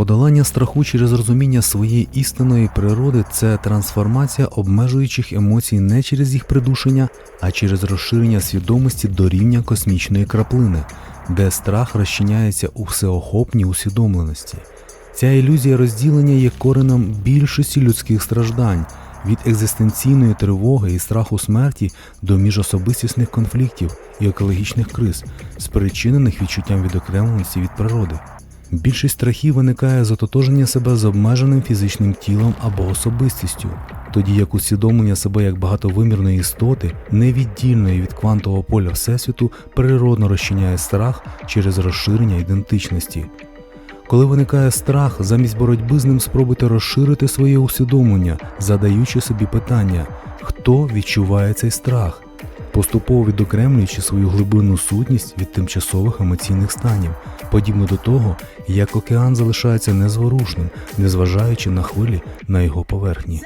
Подолання страху через розуміння своєї істинної природи це трансформація обмежуючих емоцій не через їх придушення, а через розширення свідомості до рівня космічної краплини, де страх розчиняється у всеохопній усвідомленості. Ця ілюзія розділення є коренем більшості людських страждань від екзистенційної тривоги і страху смерті до міжособистісних конфліктів і екологічних криз, спричинених відчуттям відокремленості від природи. Більшість страхів виникає з ототоження себе з обмеженим фізичним тілом або особистістю, тоді як усвідомлення себе як багатовимірної істоти, невіддільної від квантового поля Всесвіту, природно розчиняє страх через розширення ідентичності. Коли виникає страх, замість боротьби з ним спробуйте розширити своє усвідомлення, задаючи собі питання, хто відчуває цей страх, поступово відокремлюючи свою глибинну сутність від тимчасових емоційних станів, подібно до того, як океан залишається незворушним, незважаючи на хвилі на його поверхні.